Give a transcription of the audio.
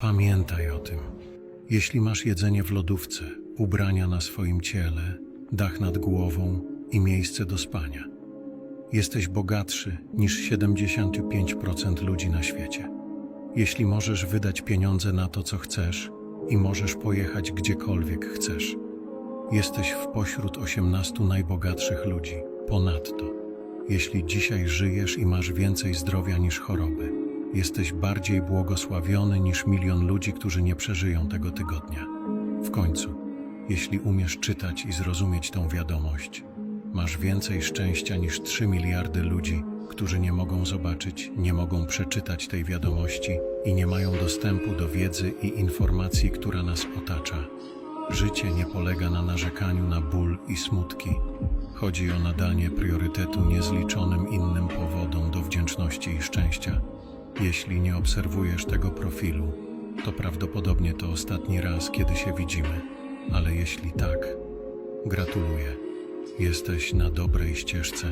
Pamiętaj o tym. Jeśli masz jedzenie w lodówce, ubrania na swoim ciele, dach nad głową i miejsce do spania, jesteś bogatszy niż 75% ludzi na świecie. Jeśli możesz wydać pieniądze na to, co chcesz i możesz pojechać gdziekolwiek chcesz, jesteś w pośród 18 najbogatszych ludzi. Ponadto, jeśli dzisiaj żyjesz i masz więcej zdrowia niż choroby, jesteś bardziej błogosławiony niż milion ludzi, którzy nie przeżyją tego tygodnia. W końcu, jeśli umiesz czytać i zrozumieć tą wiadomość, masz więcej szczęścia niż 3 miliardy ludzi, którzy nie mogą zobaczyć, nie mogą przeczytać tej wiadomości i nie mają dostępu do wiedzy i informacji, która nas otacza. Życie nie polega na narzekaniu na ból i smutki. Chodzi o nadanie priorytetu niezliczonym innym powodom do wdzięczności i szczęścia. Jeśli nie obserwujesz tego profilu, to prawdopodobnie to ostatni raz, kiedy się widzimy. Ale jeśli tak, gratuluję. Jesteś na dobrej ścieżce